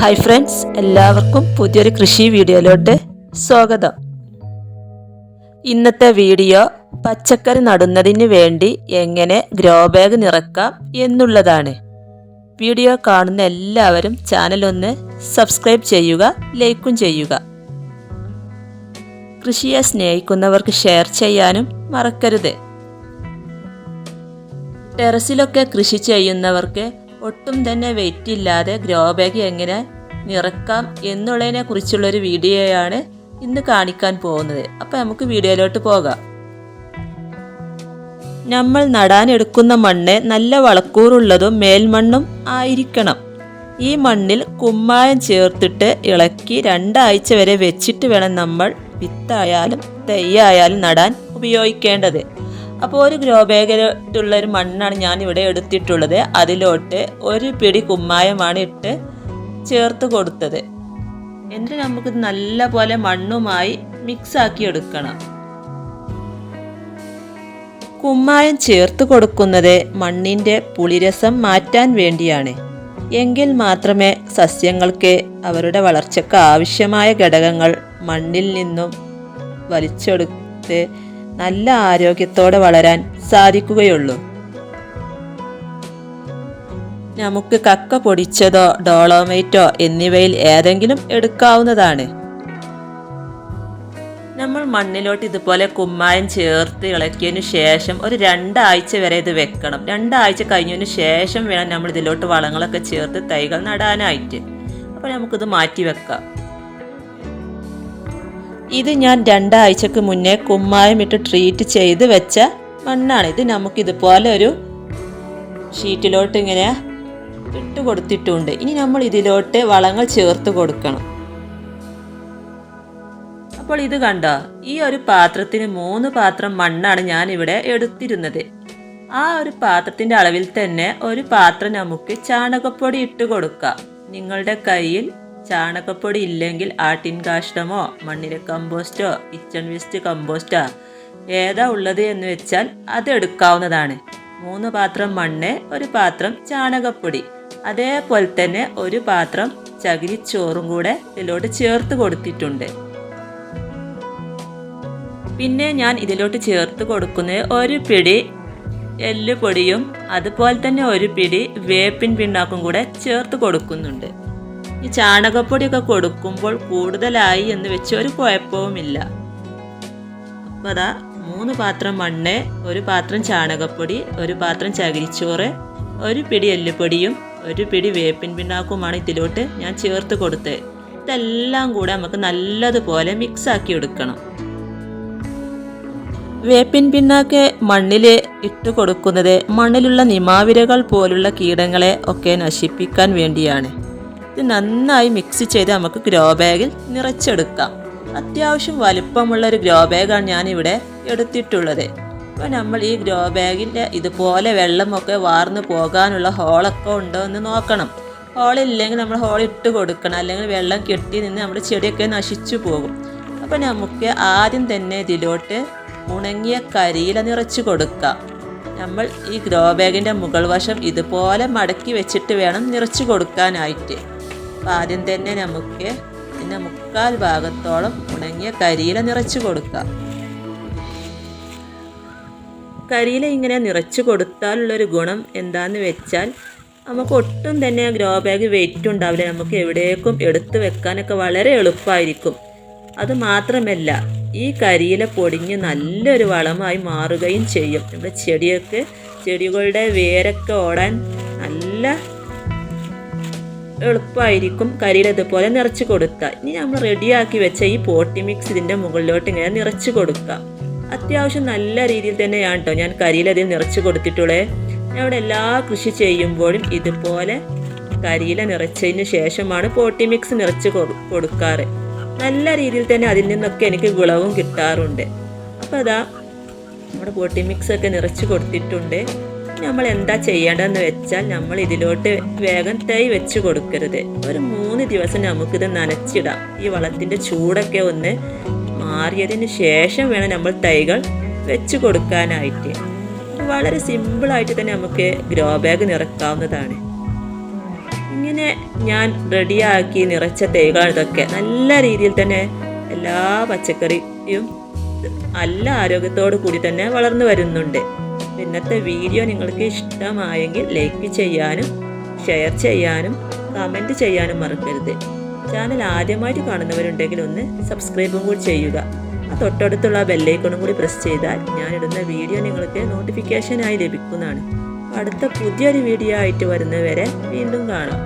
Hi friends എല്ലാവർക്കും പുതിയൊരു കൃഷി വീഡിയോയിലോട്ട് സ്വാഗതം. ഇന്നത്തെ വീഡിയോ പച്ചക്കറി നടുന്നതിന് വേണ്ടി എങ്ങനെ ഗ്രോ ബാഗ് നിറക്കാം എന്നുള്ളതാണ്. വീഡിയോ കാണുന്ന എല്ലാവരും ചാനൽ ഒന്ന് സബ്സ്ക്രൈബ് ചെയ്യുക ലൈക്കും ചെയ്യുക. കൃഷിയെ സ്നേഹിക്കുന്നവർക്ക് ഷെയർ ചെയ്യാനും മറക്കരുത്. ടെറസിലൊക്കെ കൃഷി ചെയ്യുന്നവർക്ക് ഒട്ടും തന്നെ വെയിറ്റ് ഇല്ലാതെ ഗ്രോ ബാഗ് എങ്ങനെ നിറക്കാം എന്നുള്ളതിനെ കുറിച്ചുള്ളൊരു വീഡിയോയാണ് ഇന്ന് കാണിക്കാൻ പോകുന്നത്. അപ്പോൾ നമുക്ക് വീഡിയോയിലോട്ട് പോകാം. നമ്മൾ നടാനെടുക്കുന്ന മണ്ണ് നല്ല വളക്കൂറുള്ളതും മേൽമണ്ണും ആയിരിക്കണം. ഈ മണ്ണിൽ കുമ്മായം ചേർത്തിട്ട് ഇളക്കി രണ്ടാഴ്ച വരെ വെച്ചിട്ട് വേണം നമ്മൾ വിത്തായാലും തൈയായാലും നടാൻ ഉപയോഗിക്കേണ്ടത്. അപ്പോൾ ഒരു ഗ്രോ ബാഗിലോട്ടുള്ള ഒരു മണ്ണാണ് ഞാൻ ഇവിടെ എടുത്തിട്ടുള്ളത്. അതിലോട്ട് ഒരു പിടി കുമ്മായമാണ് ഇട്ട് ചേർത്ത് കൊടുത്തത്. എന്നിട്ട് നമുക്ക് നല്ല പോലെ മണ്ണുമായി മിക്സ് ആക്കി എടുക്കണം. കുമ്മായം ചേർത്ത് കൊടുക്കുന്നത് മണ്ണിന്റെ പുളിരസം മാറ്റാൻ വേണ്ടിയാണ്. എങ്കിൽ മാത്രമേ സസ്യങ്ങൾക്ക് അവരുടെ വളർച്ചയ്ക്ക് ആവശ്യമായ ഘടകങ്ങൾ മണ്ണിൽ നിന്നും വലിച്ചെടുത്ത് നല്ല ആരോഗ്യത്തോടെ വളരാൻ സാധിക്കുകയുള്ളൂ. നമുക്ക് കക്ക പൊടിച്ചതോ ഡോളോമൈറ്റോ എന്നിവയിൽ ഏതെങ്കിലും എടുക്കാവുന്നതാണ്. നമ്മൾ മണ്ണിലോട്ട് ഇതുപോലെ കുമ്മായം ചേർത്ത് ഇളക്കിയതിനു ശേഷം ഒരു രണ്ടാഴ്ച വരെ ഇത് വെക്കണം. രണ്ടാഴ്ച കഴിഞ്ഞതിന് ശേഷം വേണം നമ്മൾ ഇതിലോട്ട് വളങ്ങളൊക്കെ ചേർത്ത് തൈകൾ നടാനായിട്ട്. അപ്പോൾ നമുക്കിത് മാറ്റി വെക്കാം. ഇത് ഞാൻ രണ്ടാഴ്ചക്ക് മുന്നേ കുമ്മായം ഇട്ട് ട്രീറ്റ് ചെയ്ത് വെച്ച മണ്ണാണ്. ഇത് നമുക്ക് ഇതുപോലെ ഒരു ഷീറ്റിലോട്ട് ഇങ്ങനെ ഇട്ട് കൊടുത്തിട്ടുണ്ട് ഇനി നമ്മൾ ഇതിലോട്ട് വളങ്ങൾ ചേർത്ത് കൊടുക്കണം. അപ്പോൾ ഇത് കണ്ടോ? ഈ ഒരു പാത്രത്തിന് മൂന്ന് പാത്രം മണ്ണാണ് ഞാൻ ഇവിടെ എടുത്തിരുന്നത്. ആ ഒരു പാത്രത്തിന്റെ അളവിൽ തന്നെ ഒരു പാത്രം നമുക്ക് ചാണകപ്പൊടി ഇട്ട് കൊടുക്കാം നിങ്ങളുടെ കയ്യിൽ ചാണകപ്പൊടി ഇല്ലെങ്കിൽ ആട്ടിൻ കാഷ്ടമോ മണ്ണിര കമ്പോസ്റ്റോ? Kitchen waste കമ്പോസ്റ്റോ? ഏതാ ഉള്ളത് എന്ന് വെച്ചാൽ അത് എടുക്കാവുന്നതാണ്. മൂന്ന് പാത്രം മണ്ണ് ഒരു പാത്രം ചാണകപ്പൊടി. അതേപോലെ തന്നെ ഒരു പാത്രം ചകിരിച്ചോറും കൂടെ ഇതിലോട്ട് ചേർത്ത് കൊടുത്തിട്ടുണ്ട്. പിന്നെ ഞാൻ ഇതിലോട്ട് ചേർത്ത് കൊടുക്കുന്നത് ഒരു പിടി എല്ലുപൊടിയും അതുപോലെ തന്നെ ഒരു പിടി വേപ്പിൻ പിണ്ണാക്കും കൂടെ ചേർത്ത് കൊടുക്കുന്നുണ്ട്. ഈ ചാണകപ്പൊടിയൊക്കെ കൊടുക്കുമ്പോൾ കൂടുതലായി എന്ന് വെച്ച് ഒരു കുഴപ്പവുമില്ല. അപ്പോൾ അതാ മൂന്ന് പാത്രം മണ്ണ് ഒരു പാത്രം ചാണകപ്പൊടി ഒരു പാത്രം ചകിരിച്ചോറ് ഒരു പിടി എല്ലുപൊടിയും ഒരു പിടി വേപ്പിൻ പിണ്ണാക്കുമാണ് ഇതിലോട്ട് ഞാൻ ചേർത്ത് കൊടുത്തത് ഇതെല്ലാം കൂടെ നമുക്ക് നല്ലതുപോലെ മിക്സ് ആക്കി എടുക്കണം. വേപ്പിൻ പിണ്ണാക്ക് മണ്ണിൽ ഇട്ട് കൊടുക്കുന്നത് മണ്ണിലുള്ള നിമാവിരകൾ പോലുള്ള കീടങ്ങളെ ഒക്കെ നശിപ്പിക്കാൻ വേണ്ടിയാണ്. ഇത് നന്നായി മിക്സ് ചെയ്ത് നമുക്ക് ഗ്രോ ബാഗിൽ നിറച്ചെടുക്കാം. അത്യാവശ്യം വലിപ്പമുള്ള ഒരു ഗ്രോ ബാഗാണ് ഞാനിവിടെ എടുത്തിട്ടുള്ളത്. അപ്പോൾ നമ്മൾ ഈ ഗ്രോ ബാഗിന്റെ ഇതുപോലെ വെള്ളമൊക്കെ വാർന്നു പോകാനുള്ള ഹോളൊക്കെ ഉണ്ടോ എന്ന് നോക്കണം. ഹോളില്ലെങ്കിൽ നമ്മൾ ഹോൾ ഇട്ട് കൊടുക്കണം. അല്ലെങ്കിൽ വെള്ളം കെട്ടി നിന്ന് നമ്മുടെ ചെടിയൊക്കെ നശിച്ചു പോകും. അപ്പോൾ നമുക്ക് ആദ്യം തന്നെ ഇതിലോട്ട് ഉണങ്ങിയ കരിയില നിറച്ച് കൊടുക്കാം. നമ്മൾ ഈ ഗ്രോ ബാഗിന്റെ മുകൾ വശം ഇതുപോലെ മടക്കി വെച്ചിട്ട് വേണം നിറച്ച് കൊടുക്കാനായിട്ട്. അപ്പം ആദ്യം തന്നെ നമുക്ക് ഇതിന്റെ മുക്കാൽ ഭാഗത്തോളം ഉണങ്ങിയ കരിയില നിറച്ച് കൊടുക്കാം. കരിയില ഇങ്ങനെ നിറച്ച് കൊടുത്താലുള്ളൊരു ഗുണം എന്താന്ന് വെച്ചാൽ നമുക്ക് ഒട്ടും തന്നെ ഗ്രോ ബാഗ് വെയിറ്റ് ഉണ്ടാവില്ല. നമുക്ക് എവിടേക്കും എടുത്തു വെക്കാനൊക്കെ വളരെ എളുപ്പമായിരിക്കും അത് മാത്രമല്ല ഈ കരിയില പൊടിഞ്ഞ് നല്ലൊരു വളമായി മാറുകയും ചെയ്യും. നമ്മുടെ ചെടിയൊക്കെ ചെടികളുടെ വേരൊക്കെ ഓടാൻ നല്ല എളുപ്പമായിരിക്കും കരിയിൽ ഇതുപോലെ നിറച്ച് കൊടുക്കുക. ഇനി നമ്മൾ റെഡിയാക്കി വെച്ച ഈ പോട്ടി മിക്സ് ഇതിന്റെ മുകളിലോട്ട് ഇങ്ങനെ നിറച്ച് കൊടുക്കുക. അത്യാവശ്യം നല്ല രീതിയിൽ തന്നെയാണ് കേട്ടോ ഞാൻ കരിയിൽ അതിൽ നിറച്ച് ഞാൻ അവിടെ എല്ലാ കൃഷി ചെയ്യുമ്പോഴും ഇതുപോലെ കരിയില നിറച്ചതിന് ശേഷമാണ് പോട്ടി മിക്സ് നിറച്ച് കൊടുക്കാറ്. നല്ല രീതിയിൽ തന്നെ അതിൽ നിന്നൊക്കെ എനിക്ക് വിളവും കിട്ടാറുണ്ട്. അപ്പോൾ അതാ നമ്മുടെ പോട്ടി മിക്സ് ഒക്കെ നിറച്ച് കൊടുത്തിട്ടുണ്ട്. നമ്മൾ എന്താ ചെയ്യേണ്ടതെന്ന് വെച്ചാൽ നമ്മൾ ഇതിലോട്ട് വേഗം തൈ വെച്ച് കൊടുക്കരുത്. ഒരു മൂന്ന് ദിവസം നമുക്കിത് നനച്ചിടാം. ഈ വളത്തിന്റെ ചൂടൊക്കെ ഒന്ന് മാറിയതിന് ശേഷം വേണം നമ്മൾ തൈകൾ വെച്ച് കൊടുക്കാനായിട്ട്. വളരെ സിമ്പിളായിട്ട് തന്നെ നമുക്ക് ഗ്രോ ബാഗ് നിറക്കാവുന്നതാണ്. ഇങ്ങനെ ഞാൻ റെഡിയാക്കി നിറച്ച തൈകൾ ഇതൊക്കെ. നല്ല രീതിയിൽ തന്നെ എല്ലാ പച്ചക്കറിയും നല്ല ആരോഗ്യത്തോടു കൂടി തന്നെ വളർന്നു വരുന്നുണ്ട്. ഇന്നത്തെ വീഡിയോ നിങ്ങൾക്ക് ഇഷ്ടമായെങ്കിൽ ലൈക്ക് ചെയ്യാനും ഷെയർ ചെയ്യാനും കമന്റ് ചെയ്യാനും മറക്കരുത്. ചാനൽ ആദ്യമായിട്ട് കാണുന്നവരുണ്ടെങ്കിൽ ഒന്ന് സബ്സ്ക്രൈബും കൂടി ചെയ്യുക. ആ തൊട്ടടുത്തുള്ള ബെല്ലൈക്കണും കൂടി പ്രസ് ചെയ്താൽ ഞാനിടുന്ന വീഡിയോ നിങ്ങൾക്ക് നോട്ടിഫിക്കേഷനായി ലഭിക്കുന്നതാണ്. അടുത്ത പുതിയൊരു വീഡിയോ ആയിട്ട് വരുന്നവരെ വീണ്ടും കാണാം.